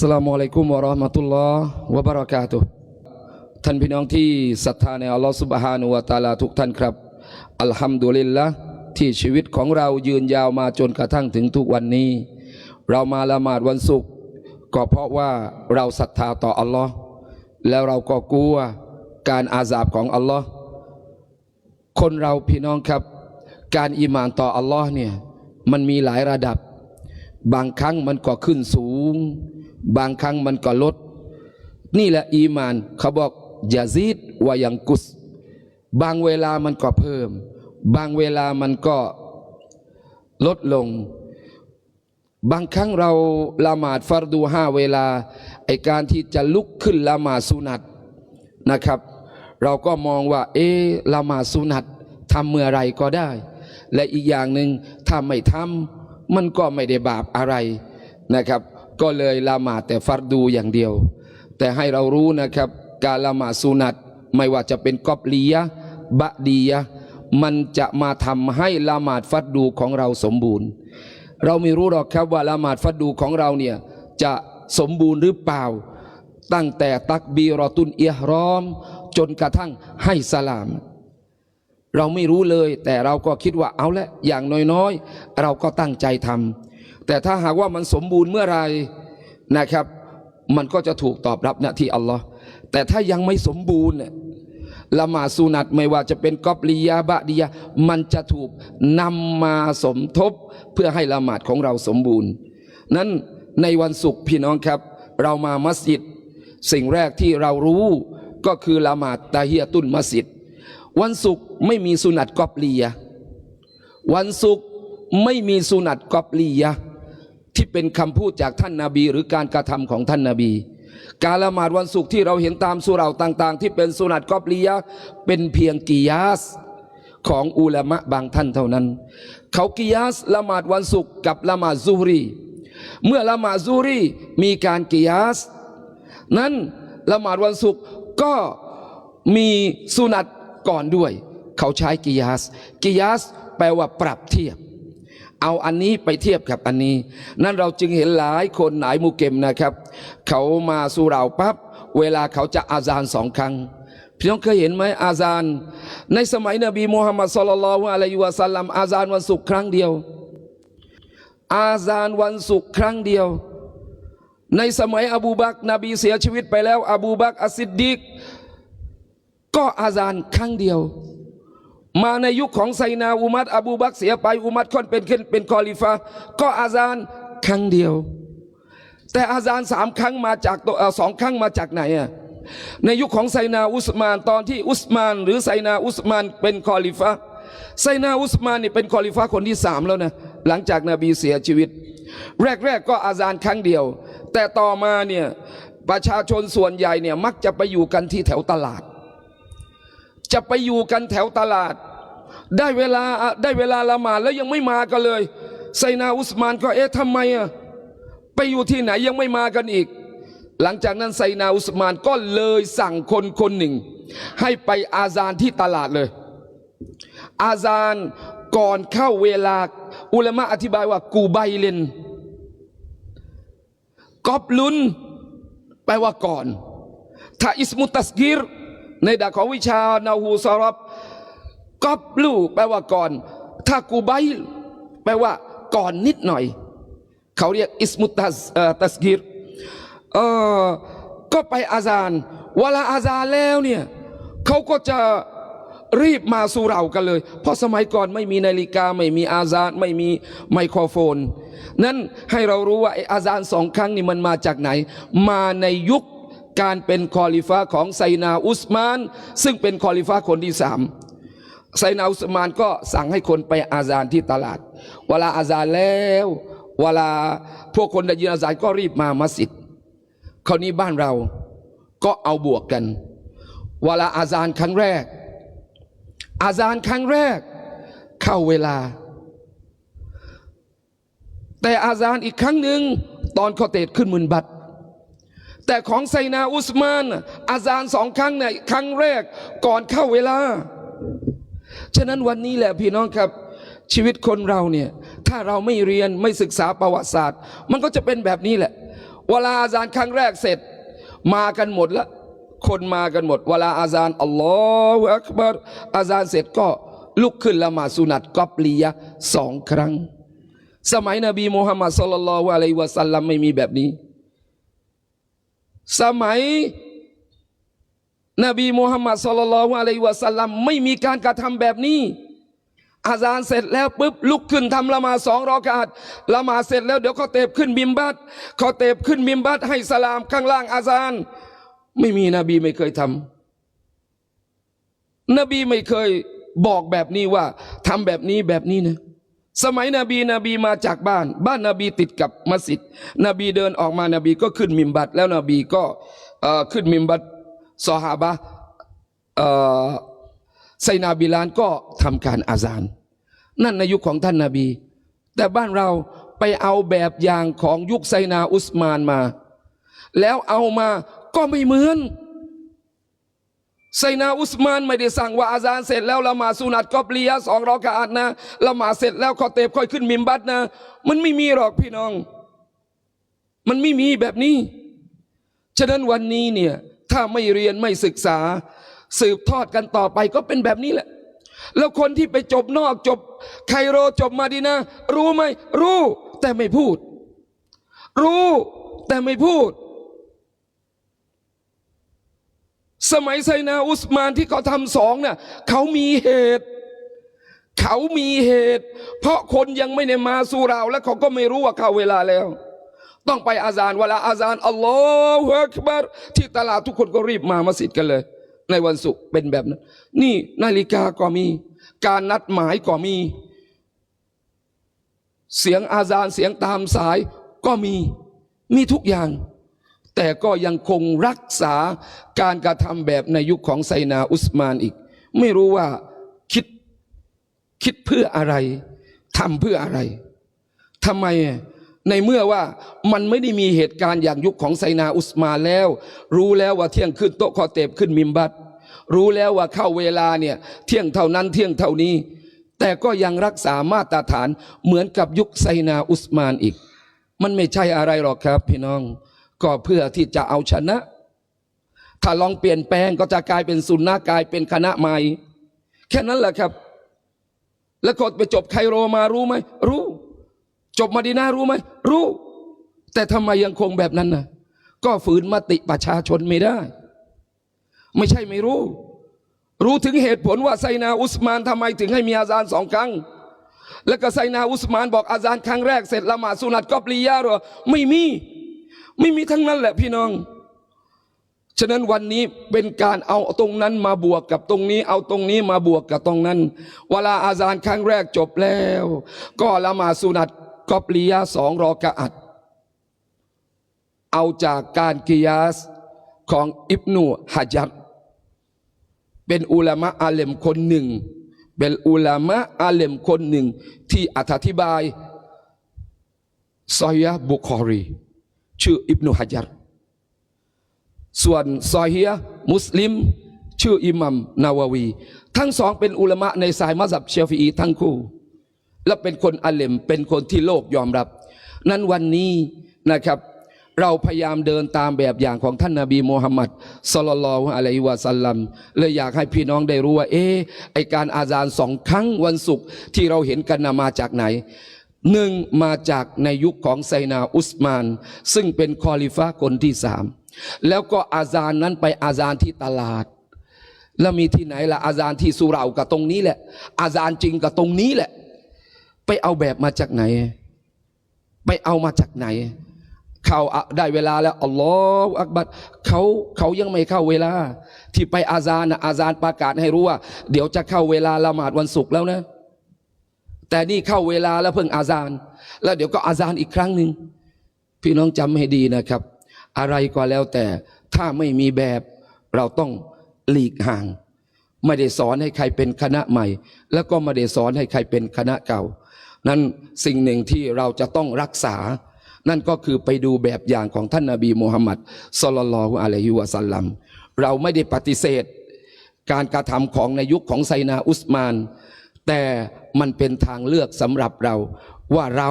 สลามุอะลัยกุมวะราะห์มะตุลลอฮ์วะบะเราะกาตุท่านพี่น้องที่ศรัทธาในอัลลอฮ์ซุบฮานุวะตาลาทุกท่านครับ อัลฮัมดุลิลละที่ชีวิตของเรายืนยาวมาจนกระทั่งถึงทุกวันนี้ เรามาละหมาดวันศุกร์ก็เพราะว่าเราศรัทธาต่ออัลลอฮ์แล้วเราก็กลัวการอาซาบของอัลลอฮ์คนเราพี่น้องครับ การอีหมานต่ออัลลอฮ์เนี่ยมันมีหลายระดับ บางครั้งมันก็ขึ้นสูง บางครั้งมันก็ลด นี่แหละอีมานเขาบอกยาซีดวายังกุส บางเวลามันก็เพิ่ม บางเวลามันก็ลดลง บางครั้งเราละหมาดฟัรดูห้าเวลาไอการที่จะลุกขึ้นละหมาดสุนัตนะครับ เราก็มองว่า เอละหมาดสุนัตทำเมื่อไรก็ได้ และอีกอย่างหนึ่งถ้าไม่ทำมันก็ไม่ได้บาปอะไรนะครับ ก็เลยละหมาดแต่ฟัรดูอย่างเดียว แต่ให้เรารู้นะครับ การละหมาดสุนัตไม่ว่าจะเป็นกอบลียะบะดียะมันจะมาทำให้ละหมาดฟัดดูของเราสมบูรณ์ เราไม่รู้หรอกครับว่าละหมาดฟัดดูของเราเนี่ยจะสมบูรณ์หรือเปล่า ตั้งแต่ตักบีรอตุนเอียรอม จนกระทั่งให้สลาม เราไม่รู้เลย แต่เราก็คิดว่าเอาละอย่างน้อยๆ เราก็ตั้งใจทำ แต่ถ้าหากว่ามันสมบูรณ์เมื่อไหรนะครับ มันก็จะถูกตอบรับน้าที่อัลลอฮ์แต่ถ้ายังไม่สมบูรณ์ละหมาดสุนัตไม่ว่าจะเป็นกอบลียาบะดียามันจะถูกนำมาสมทบเพื่อให้ละหมาดของเราสมบูรณ์ นั้นในวันศุกร์พี่น้องครับ เรามามัสยิด สิ่งแรกที่เรารู้ก็คือละหมาดตาเฮิยตุนมัสยิด วันศุกร์ไม่มีสุนัตกอบลียะวันศุกร์ไม่มีสุนัตกอบลียะ ที่เป็นคำพูดจากท่านนาบี หรือการกระทำของท่านนาบี การละหมาดวันศุกร์ที่เราเห็นตามสุราต่าง ๆ ที่เป็นสุนัตกอบลียะเป็นเพียงกิยาสของอุลามะบางท่านเท่านั้น เขากิยาสละหมาดวันศุกร์กับละหมาดซูรี เมื่อละหมาดซูรีมีการกิยาส นั้นละหมาดวันศุกร์ก็มีสุนัตก่อนด้วย เขาใช้กิยาส กิยาสแปลว่าปรับเทียบ เอาอันนี้ไปเทียบกับอันนี้ นั่นเราจึงเห็นหลายคนหลายมุเกมนะครับ เขามาสู่เราปั๊บเวลาเขาจะอาซานสองครั้งพี่น้องเคยเห็นไหมอาซาน ในสมัยนบีมูฮัมมัดสุลลัลลอฮุอะลัยฮิวะสัลลัมอาซานวันศุกร์ครั้งเดียว อาซานวันศุกร์ครั้งเดียว ในสมัยอบูบักนบีเสียชีวิตไปแล้ว อบูบักอัสซิดดิกก็อาซานครั้งเดียว มาในยุคของไซนาอุมัดอบูบักเสียไปอุมัดค่อนเป็นขึ้นเป็นคอลิฟาก็อาซานครั้งเดียว แต่อาซานสามครั้งมาจากตัวสองครั้งมาจากไหนอะในยุคของไซนาอุสมานตอนที่อุสมาน หรือไซนาอุสมานเป็นคอลิฟาไซนาอุสมานนี่เป็นคอลิฟาคนที่สามแล้วนะหลังจากนบีเสียชีวิต แรกๆก็อาซานครั้งเดียว แต่ต่อมาเนี่ยประชาชนส่วนใหญ่เนี่ยมักจะไปอยู่กันที่แถวตลาด จะไปอยู่กันแถวตลาด ได้เวลาได้เวลาละหมาดแล้วยังไม่มากันเลยไซนาอุสมานก็เอ๊ะทำไมอะไปอยู่ที่ไหนยังไม่มากันอีก หลังจากนั้นไซนาอุสมานก็เลยสั่งคนคนหนึ่ง ให้ไปอาซานที่ตลาดเลย อาซานก่อนเข้าเวลา อุลามะอธิบายว่ากูไบเลนกอบลุนแปลว่าก่อน ถ้าอิสมุตัสกิร ในดาของวิชานาหูซารับกอบลูแปลว่าก่อน ถ้ากูไบแปลว่าก่อนนิดหน่อย เขาเรียกอิสมุตัสตัสกิรเออก็ไปอาซานเวลาอาซานแล้วเนี่ยเขาก็จะรีบมาสู่เรากันเลย เพราะสมัยก่อนไม่มีนาฬิกา ไม่มีอาซานไม่มีไมโครโฟน นั้นให้เรารู้ว่าไออาซานสองครั้งนี่มันมาจากไหน มาในยุค การเป็นคอลิฟ้าของไซนาอุสมาน ซึ่งเป็นคอลิฟ้าคนที่สามไซนาอุสมานก็สั่งให้คนไปอาซานที่ตลาด เวลาอาซานแล้ว เวลาพวกคนได้ยินอาซานก็รีบมามัสยิดคราวนี้บ้านเราก็เอาบวกกัน เวลาอาซานครั้งแรก อาซานครั้งแรก เข้าเวลา แต่อาซานอีกครั้งหนึ่งตอนคอเตดขึ้นมุนบัตร แต่ของไซนาอุสมานอาซานสองครั้งเนี่ยครั้งแรกก่อนเข้าเวลา ฉะนั้นวันนี้แหละพี่น้องครับ ชีวิตคนเราเนี่ย ถ้าเราไม่เรียนไม่ศึกษาประวัติศาสตร์ มันก็จะเป็นแบบนี้แหละ เวลาอาซานครั้งแรกเสร็จ มากันหมดละคนมากันหมด เวลาอาซานอัลลอฮฺอักบัรอาซานเสร็จก็ลุกขึ้นละหมาดสุนัตกอบลียะสองครั้ง สมัยนบีมูฮัมมัดสุลลัลลอฮุอะลัยฮิวะสัลลัมไม่มีแบบนี้ สมัย นบีมูฮัมมัดสุลลัลลอะลัยวะสัลลัมไม่มีการกระทำแบบนี้ อาซานเสร็จแล้วปุ๊บลุกขึ้นทำละมาสองรอกาดละมาเสร็จแล้วเดี๋ยวเขาเตบขึ้นบิมบัตเขาเตบขึ้นบิมบัตให้สลามข้างล่างอาซานไม่มีนบีไม่เคยทำนบีไม่เคยบอกแบบนี้ว่าทำแบบนี้แบบนี้นะ สมัยนบีนบีมาจากบ้าน บ้านนบีติดกับมัสยิด นบีเดินออกมานบีก็ขึ้นมิมบัตแล้วนบีก็ขึ้นมิมบัตซอฮาบะไซนาบิลานก็ทำการอาซาน นั่นในยุคของท่านนาบี แต่บ้านเราไปเอาแบบอย่างของยุคไซนาอุสมานมา แล้วเอามาก็ไม่เหมือน ไซนาอุสมานไม่ได้สั่งว่าอาซานเสร็จแล้วละหมาดสุนัตกอบเลียะสองรอกาอัดนะละหมาดเสร็จแล้วขอเตบค่อยขึ้นมิมบัตนะ มันไม่มีหรอกพี่น้อง มันไม่มีแบบนี้ ฉะนั้นวันนี้เนี่ยถ้าไม่เรียนไม่ศึกษา สืบทอดกันต่อไปก็เป็นแบบนี้แหละ แล้วคนที่ไปจบนอกจบ ไคโรจบมาดีนะรู้ไหมรู้แต่ไม่พูด รู้แต่ไม่พูด สมัยไซนาอุสมานที่เขาทำสองเนี่ยเขามีเหตุ เขามีเหตุ เพราะคนยังไม่ได้มาสู่เรา และเขาก็ไม่รู้ว่าเข้าเวลาแล้ว ต้องไปอาซานเวลาอาซานอัลลอฮฺอักบัรที่ตลาดทุกคนก็รีบมามัสยิดกันเลย ในวันศุกร์เป็นแบบนั้น นี่นาฬิกาก็มี การนัดหมายก็มี เสียงอาซานเสียงตามสายก็มีมีทุกอย่าง แต่ก็ยังคงรักษาการกระทำแบบในยุคของไซนาอุสมานอีก ไม่รู้ว่าคิดคิดเพื่ออะไรทำเพื่ออะไรทำไมในเมื่อว่ามันไม่ได้มีเหตุการณ์อย่างยุคของไซนาอุสมานแล้ว รู้แล้วว่าเที่ยงขึ้นโต๊ะคอเตบขึ้นมิมบัตรู้แล้วว่าเข้าเวลาเนี่ยเที่ยงเท่านั้นเที่ยงเท่านี้ แต่ก็ยังรักษามาตรฐานเหมือนกับยุคไซนาอุสมานอีก มันไม่ใช่อะไรหรอกครับพี่น้อง ก็เพื่อที่จะเอาชนะ ถ้าลองเปลี่ยนแปลงก็จะกลายเป็นสุนนะกลายเป็นคณะใหม่ แค่นั้นแหละครับ แล้วคนไปจบไคโรมารู้ไหมรู้ จบมาดีนารู้ไหมรู้ แต่ทำไมยังคงแบบนั้นนะก็ฝืนมติประชาชนไม่ได้ ไม่ใช่ไม่รู้ รู้ถึงเหตุผลว่าไซนาอุสมานทำไมถึงให้มีอาซานสองครั้งแล้วก็ไซนาอุสมานบอกอาซานครั้งแรกเสร็จละหมาดสุนัตก็ปลียาหรอไม่มี ไม่มีทั้งนั้นแหละพี่น้อง ฉะนั้นวันนี้เป็นการเอาตรงนั้นมาบวกกับตรงนี้ เอาตรงนี้มาบวกกับตรงนั้น เวลาอาซานครั้งแรกจบแล้ว ก็ละมาสุนัตก็ปลียาสองรอกะอัด เอาจากการกิยาสของอิบนูฮะจัดเป็นอุลามะอาเลมคนหนึ่ง เป็นอุลามะอาเลมคนหนึ่งที่อธิบายซอยะบุคอรี ชื่ออิบนุฮะจัรส่วนซอฮียมุสลิม ชื่ออิหมัมนาววี ทั้งสองเป็นอุลามะในสายมัสยิดเชฟีอีทั้งคู่ และเป็นคนอาเลมเป็นคนที่โลกยอมรับ นั้นวันนี้นะครับ เราพยายามเดินตามแบบอย่างของท่านนาบีมูฮัมมัดสลลัลอะลัยฮิวะสัลลัมเลยอยากให้พี่น้องได้รู้ว่า เอ๊ไอการอาซานสองครั้งวันศุกร์ที่เราเห็นกันนะมาจากไหน หนึ่งมาจากในยุคของไซนาอุสมาน ซึ่งเป็นคอลิฟะคนที่สามแล้วก็อาซานนั้นไปอาซานที่ตลาด แล้วมีที่ไหนล่ะอาซานที่สุรากับตรงนี้แหละ อาซานจริงกับตรงนี้แหละ ไปเอาแบบมาจากไหน ไปเอามาจากไหน เข้าได้เวลาแล้วอัลลอฮฺอักบัดเขาเขายังไม่เข้าเวลา ที่ไปอาซานนะอาซานประกาศให้รู้ว่า เดี๋ยวจะเข้าเวลาละหมาดวันศุกร์แล้วนะ แต่นี่เข้าเวลาแล้วเพิ่งอาซาน แล้วเดี๋ยวก็อาซานอีกครั้งหนึ่งพี่น้องจำให้ดีนะครับ อะไรก็แล้วแต่ถ้าไม่มีแบบเราต้องหลีกห่าง ไม่ได้สอนให้ใครเป็นคณะใหม่ แล้วก็ไม่ได้สอนให้ใครเป็นคณะเก่า นั้นสิ่งหนึ่งที่เราจะต้องรักษา นั่นก็คือไปดูแบบอย่างของท่านนาบีมูฮัมมัดสลลัลลอฮุอะลัยฮิวะสัลลัมเราไม่ได้ปฏิเสธ การกระทำของในยุคของไซนาอุสมาน แต่มันเป็นทางเลือกสำหรับเราว่าเรา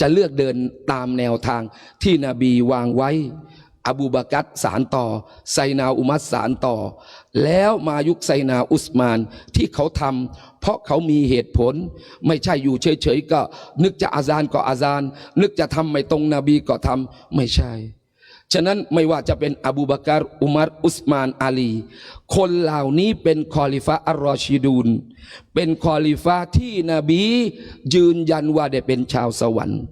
จะเลือกเดินตามแนวทางที่นบีวางไว้ อบูบากัตสารต่อ ไซนาอุมัดสารต่อ แล้วมายุคไซนาอุสมานที่เขาทำเพราะเขามีเหตุผล ไม่ใช่อยู่เฉยๆก็ นึกจะอาซานก็อาซาน นึกจะทำไม่ตรงนบีก็ทำไม่ใช่ ฉะนั้นไม่ว่าจะเป็นอบูบากรอุมัรอุสมานอาลี คนเหล่านี้เป็นคอลิฟะอัลรอชิดูน เป็นคอลิฟะที่นบียืนยันว่าได้เป็นชาวสวรรค์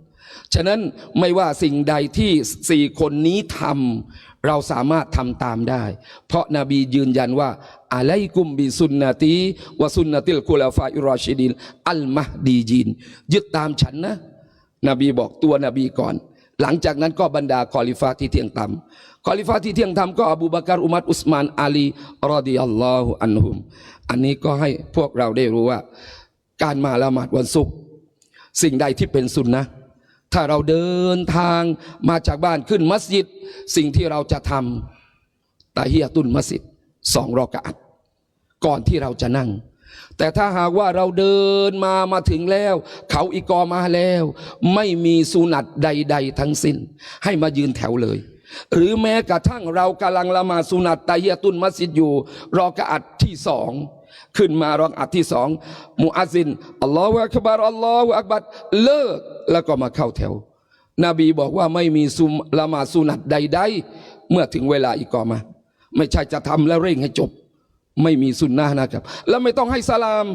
ฉะนั้นไม่ว่าสิ่งใดที่สี่คนนี้ทำเราสามารถทำตามได้ เพราะนาบียืนยันว่าอะไลกุมบิสุนนตีวะสุนนติลกุลาฟาอิรอชิดินอัลมะดีจีนยึดตามฉันนะ นบีบอกตัวนบีก่อน หลังจากนั้นก็บรรดาคอลิฟาที่เที่ยงธรรมคอลิฟาที่เที่ยงธรรมก็อบูบากรอุมัดอุสมานอาลีรอดิยัลลอฮุอันฮุม อันนี้ก็ให้พวกเราได้รู้ว่า การมาละหมาดวันศุกร์สิ่งใดที่เป็นสุนนะถ้าเราเดินทางมาจากบ้านขึ้นมัสยิด สิ่งที่เราจะทำตาเฮียตุนมัสยิดสองรอกะอัดก่อนที่เราจะนั่ง แต่ถ้าหากว่าเราเดินมามาถึงแล้ว เขาอีกอมาแล้ว ไม่มีสุนัตใด ๆ ทั้งสิ้น ให้มายืนแถวเลย หรือแม้กระทั่งเรากำลังละมาสุนัตตะเฮียตุนมัสยิดอยู่ รอกะอัดที่สองขึ้นมารอกะอัดที่สองมุอัซซินอัลลอฮฺอักบารอัลลอฮฺอักบัรเลิกแล้วก็มาเข้าแถว นบีบอกว่าไม่มีซุมละมาสุนัตใด ๆ เมื่อถึงเวลาอีกอมา ไม่ใช่จะทำแล้วเร่งให้จบ ไม่มีสุนนะนะครับ แล้วไม่ต้องให้สลาม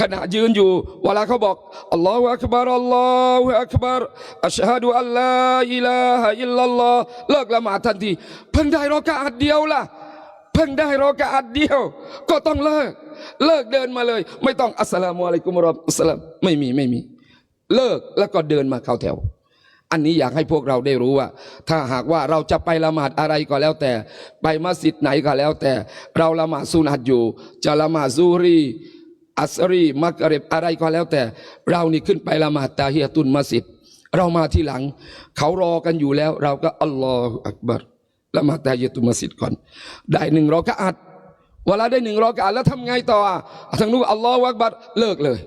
ขณะยืนอยู่ เวลาเขาบอกอัลลอฮฺอักบารอัลลอฮฺอักบารอัชฮะดูอัลลอฮฺอิลาฮะอิลลัลลอฮ์เลิกละหมาดทันที เพิ่งได้รอกะอัดเดียวล่ะ เพิ่งได้รอกะอัดเดียว ก็ต้องเลิก เลิกเดินมาเลย ไม่ต้องอัสสลามุอะลัยกุมราะห์มุสสลามไม่มีไม่มี เลิกแล้วก็เดินมาเข้าแถว อันนี้อยากให้พวกเราได้รู้ว่า ถ้าหากว่าเราจะไปละหมาดอะไรก็แล้วแต่ ไปมัสยิดไหนก็แล้วแต่ เราละหมาดสุนัตอยู่ จะละหมาดซูรีอัสรีมักริบอะไรก็แล้วแต่ เรานี่ขึ้นไปละหมาดตาเฮียตุนมัสยิดเรามาที่หลัง เขารอกันอยู่แล้ว เราก็อัลลอฮฺอักบัรละหมาดตาเฮียตุนมัสยิดก่อน ได้หนึ่งรอกะอัดเวลาได้หนึ่งรอกะอัดแล้วทำไงต่ออะทางนู้นอัลลอฮฺอักบัรเลิกเลย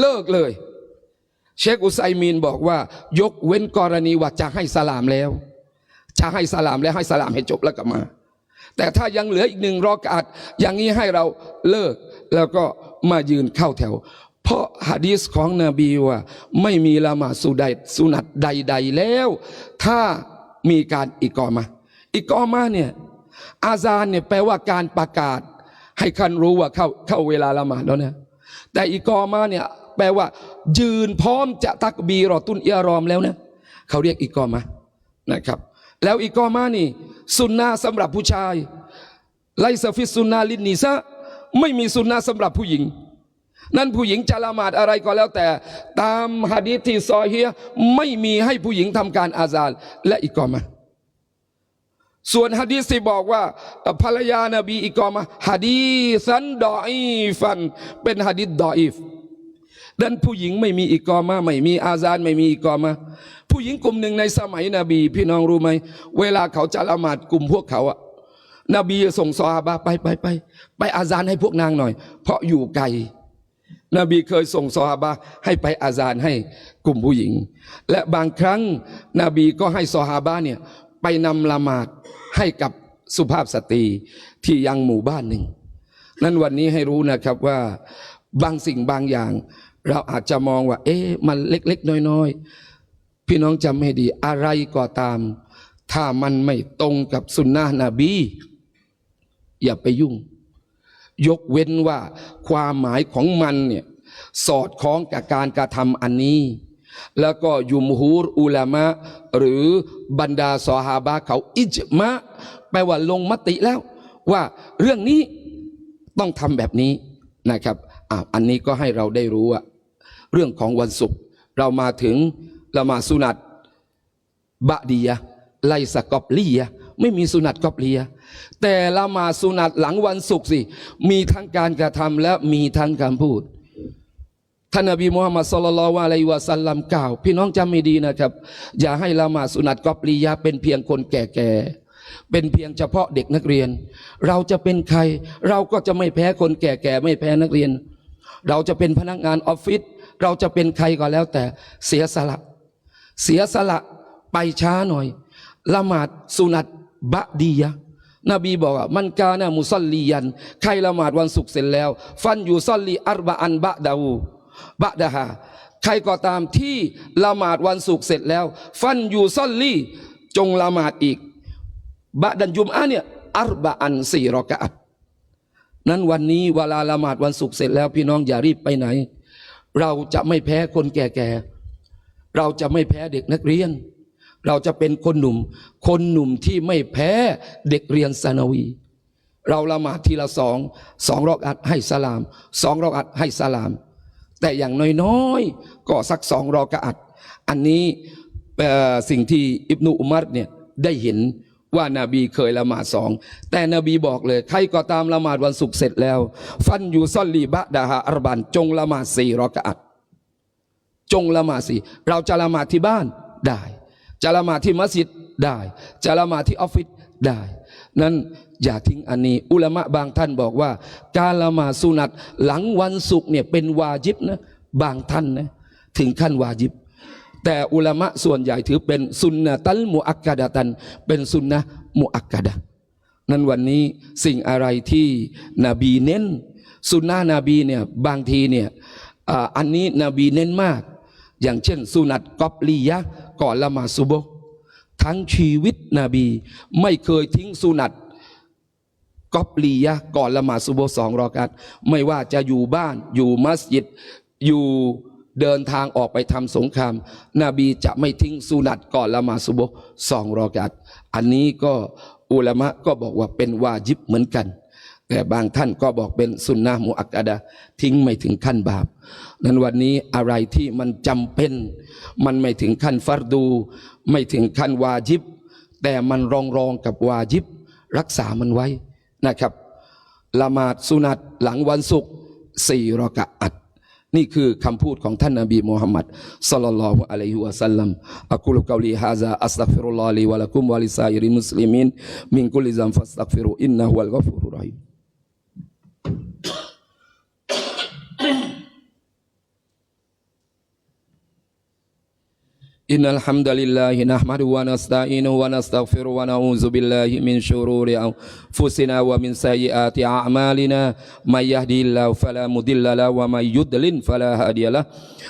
เลิกเลย เชคอุไซมีนบอกว่า ยกเว้นกรณีว่าจะให้สลามแล้ว จะให้สลามแล้วให้สลามให้จบแล้วกลับมา แต่ถ้ายังเหลืออีกหนึ่งรอกาดอย่างนี้ให้เราเลิกแล้วก็มายืนเข้าแถว เพราะฮะดีษของนบีว่า ไม่มีละหมาดสุดสุนัตใด ๆแล้ว ถ้ามีการอิกอมา อิกอมาเนี่ยอาซานเนี่ยแปลว่าการประกาศ ให้คันรู้ว่าเข้าเข้าเวลาละหมาดแล้วนะแต่อิกอมาเนี่ย แปลว่า ยืนพร้อมจะตักบีรอตุนเอียรอมแล้วนะเขาเรียกอิกอมานะครับ แล้วอิกอมานี่สุนนะสำหรับผู้ชาย ไลซฟิสสุนนะลินนิซะไม่มีสุนนะสำหรับผู้หญิง นั่นผู้หญิงจะละหมาดอะไรก็แล้วแต่ ตามฮะดีษที่ซอเฮียไม่มีให้ผู้หญิงทำการอาซานและอิกอมาส่วนฮะดีษที่บอกว่าภรรยานาบีอิกอมาฮะดีสันดออีฟัน เป็นฮะดีดออีฟ ดันผู้หญิงไม่มีอิกอมาไม่มีอาซานไม่มีอิกอมาผู้หญิงกลุ่มหนึ่งในสมัยนบี พี่น้องรู้ไหมเวลาเขาจะละหมาดกลุ่มพวกเขาอะนบีส่งซอฮาบะไปไปไปไปอาซานให้พวกนางหน่อย เพราะอยู่ไกลนบีเคยส่งซอฮาบะให้ไปอาซานให้กลุ่มผู้หญิง และบางครั้งนบีก็ให้ซอฮาบะเนี่ยไปนำละหมาดให้กับสุภาพสตรีที่ยังหมู่บ้านหนึ่ง นั้นวันนี้ให้รู้นะครับว่าบางสิ่งบางอย่าง เราอาจจะมองว่า เอ๊ะมันเล็ก ๆ น้อย ๆ พี่น้องจำให้ดี อะไรก็ตาม ถ้ามันไม่ตรงกับสุนนะนบี อย่าไปยุ่ง ยกเว้นว่าความหมายของมันเนี่ยสอดคล้องกับการกระทำอันนี้ แล้วก็ยุมฮูรอุลามะ หรือบรรดาสอฮาบะเขาอิจมะแปลว่าลงมติแล้ว ว่าเรื่องนี้ต้องทำแบบนี้นะครับ อ่าอันนี้ก็ให้เราได้รู้ว่าเรื่องของวันศุกร์เรามาถึงละมาสุนัตบะดียะไลสกอบลียะไม่มีสุนัตกอบลียะแต่ละมาสุนัตหลังวันศุกร์สิ มีทั้งการกระทำและมีทั้งคำพูดท่านนบีมุฮัมมัดสุลลัลวะลัยวะสัลลัมกล่าว พี่น้องจำไม่ดีนะครับ อย่าให้ละมาสุนัตกอบลียะเป็นเพียงคนแก่ๆเป็นเพียงเฉพาะเด็กนักเรียน เราจะเป็นใคร เราก็จะไม่แพ้คนแก่ๆไม่แพ้นักเรียน เราจะเป็นพนักงานออฟฟิศเราจะเป็นใครก็แล้วแต่เสียสละ เสียสละไปช้าหน่อย ละหมาดสุนัตบะดียะนบีบอกว่ามันกานะมุซัลลียัน ใครละหมาดวันศุกร์เสร็จแล้ว ฟันอยู่ซัลลีอัรบะอันบะดาวูบะดาฮาใครก็ตามที่ละหมาดวันศุกร์เสร็จแล้ว ฟันอยู่ซัลลีจงละหมาดอีกบะดันยุมอะเนี่ยอัรบะอันสี่รอกะอัต นั้นวันนี้เวลาละหมาดวันศุกร์เสร็จแล้วพี่น้องอย่ารีบไปไหน เราจะไม่แพ้คนแก่ๆ เราจะไม่แพ้เด็กนักเรียน เราจะเป็นคนหนุ่ม คนหนุ่มที่ไม่แพ้เด็กเรียนสนาวี เราละหมาดทีละสองสองรอกอัดให้สลามสองรอกอัดให้สลาม แต่อย่างน้อยๆก็สักสองรอกอัด อันนี้สิ่งที่อิบนุอุมัรเนี่ยได้เห็น ว่านาบีเคยละหมาดสอง แต่นบีบอกเลย ใครก็ตามละหมาดวันศุกร์เสร็จแล้ว ฟันอยู่ซอลลีบะดาฮาอัรบัน จงละหมาดสี่รอกอัดจงละหมาดสิเราจะละหมาดที่บ้านได้ จะละหมาดที่มัสยิดได้ จะละหมาดที่ออฟฟิศได้ นั้นอย่าทิ้งอันนี้ อุลามะบางท่านบอกว่า การละหมาดสุนัตหลังวันศุกร์เนี่ยเป็นวาจิบนะบางท่านนะถึงขั้นวาจิบ แต่อุลามะส่วนใหญ่ถือเป็นสุนนะตัลมุอักกะดะตัน เป็นสุนนะมุอักกะดะนั้นวันนี้สิ่งอะไรที่นบีเน้นสุนนะนบีเนี่ยบางทีเนี่ยอันนี้นบีเน้นมาก อย่างเช่น สุนัตกอบลียะก่อนละมาดซุโบทั้งชีวิตนบี ไม่เคยทิ้งสุนัตกอบลียะก่อนละหมาดซุโบสองรอกัตไม่ว่าจะอยู่บ้านอยู่มัสยิดอยู่ เดินทางออกไปทำสงคราม นบีจะไม่ทิ้งสุนัตก่อนละมาดซุโบฮ์สองรอกัตอันนี้ก็อุลามะก็บอกว่าเป็นวาจิบเหมือนกัน แต่บางท่านก็บอกเป็นสุนนะมุอักกะดะทิ้งไม่ถึงขั้นบาป นั้นวันนี้อะไรที่มันจำเป็น มันไม่ถึงขั้นฟัรดู ไม่ถึงขั้นวาจิบ แต่มันรองรองกับวาจิบ รักษามันไว้นะครับละหมาดสุนัตหลังวันศุกร์สี่รอกะอัด นี่คือคำพูดของท่านนบีมูฮัมมัดศ็อลลัลลอฮุอะลัยฮิวะสัลลัมอะกุลุกอลีฮาซาอัสตัฆฟิรุลลอฮลีวะละกุมวะลิซาอิริมุสลิมินมินกุลิซัมฟัสตัฆฟิรุอินนะฮุวัลกอฟูรุรรฮีม إن الحمد لله نحمده ونستعينه ونستغفره ونعوذ بالله من شرور أنفسنا ومن سيئات أعمالنا. من يهدي الله فلا مضل له ومن يضلل فلا هادي له.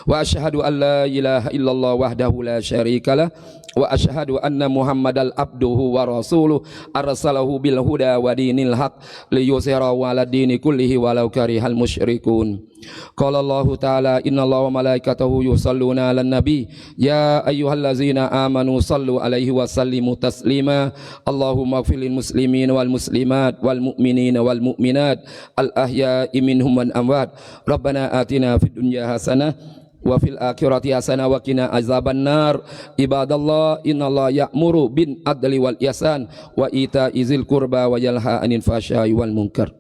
وأشهد أن لا إله إلا الله وحده لا شريك له. وأشهد أن محمدا عبده ورسوله أرسله بالهدى ودين الحق ليظهره على الدين كله ولو كره المشركون. قال الله تعالى إن الله وملائكته يصلون على النبي يا أيها الذين آمنوا صلوا عليه وسلموا تسليما اللهم اغفر للمسلمين والمسلمات والمؤمنين والمؤمنات الأحياء منهم والأموات ربنا آتنا في الدنيا حسنة وفي الآخرة حسنة وقنا عذاب النار عباد الله إن الله يأمر بالعدل والإحسان وإيتاء ذي القربى وينهى عن الفحشاء والمنكر